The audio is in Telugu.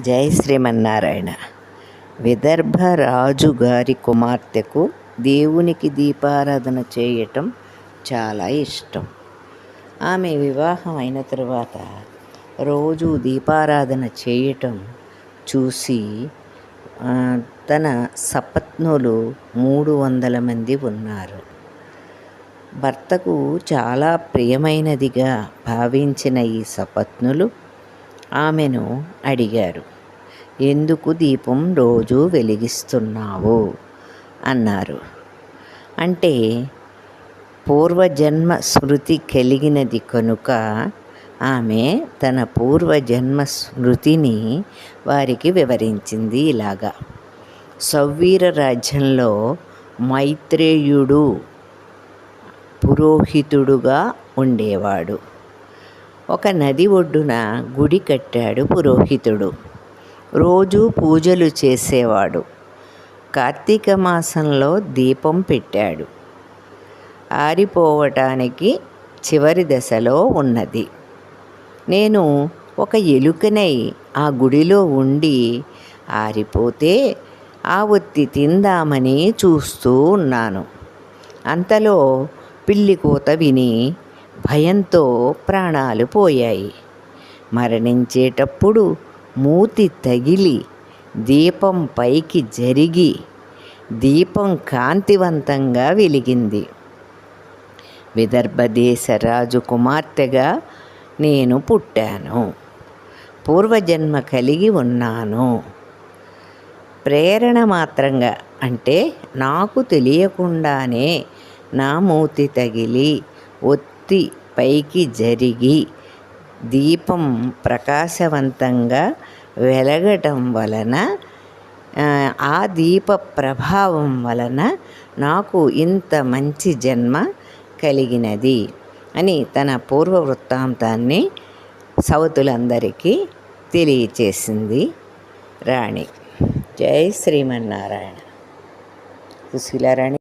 జై శ్రీమన్నారాయణ. విదర్భ రాజు గారి కుమార్తెకు దేవునికి దీపారాధన చేయటం చాలా ఇష్టం. ఆమె వివాహం అయిన తర్వాత రోజు దీపారాధన చేయటం చూసి తన సపత్నులు మూడు వందల మంది ఉన్నారు. భర్తకు చాలా ప్రియమైనదిగా భావించిన ఈ సపత్నులు ఆమెను అడిగారు. ఎందుకు దీపం రోజు వెలిగిస్తున్నావు? అన్నారు. అంటే పూర్వజన్మ స్మృతి కలిగినది కనుక ఆమె తన పూర్వజన్మ స్మృతిని వారికి వివరించింది ఇలాగా. సౌవీర రాజ్యంలో మైత్రేయుడు పురోహితుడుగా ఉండేవాడు. ఒక నది ఒడ్డున గుడి కట్టాడు పురోహితుడు. రోజూ పూజలు చేసేవాడు. కార్తీక మాసంలో దీపం పెట్టాడు. ఆరిపోవటానికి చివరి దశలో ఉన్నది. నేను ఒక ఎలుకనై ఆ గుడిలో ఉండి ఆరిపోతే ఆ ఒత్తి తిందామని చూస్తూ ఉన్నాను. అంతలో పిల్లి కూత విని భయంతో ప్రాణాలు పోయాయి. మరణించేటప్పుడు మూతి తగిలి దీపం పైకి జరిగి దీపం కాంతివంతంగా వెలిగింది. విదర్భ దేశ రాజు కుమార్తెగా నేను పుట్టాను. పూర్వజన్మ కలిగి ఉన్నాను. ప్రేరణ మాత్రంగా అంటే నాకు తెలియకుండానే నా మూతి తగిలి ఒత్తి పైకి జరిగి దీపం ప్రకాశవంతంగా వెలగటం వలన ఆ, ఆ దీప ప్రభావం వలన నాకు ఇంత మంచి జన్మ కలిగినది అని తన పూర్వ వృత్తాంతాన్ని సౌతులందరికీ తెలియచేసింది రాణి. జై శ్రీమన్నారాయణ. సుశీలారాణి.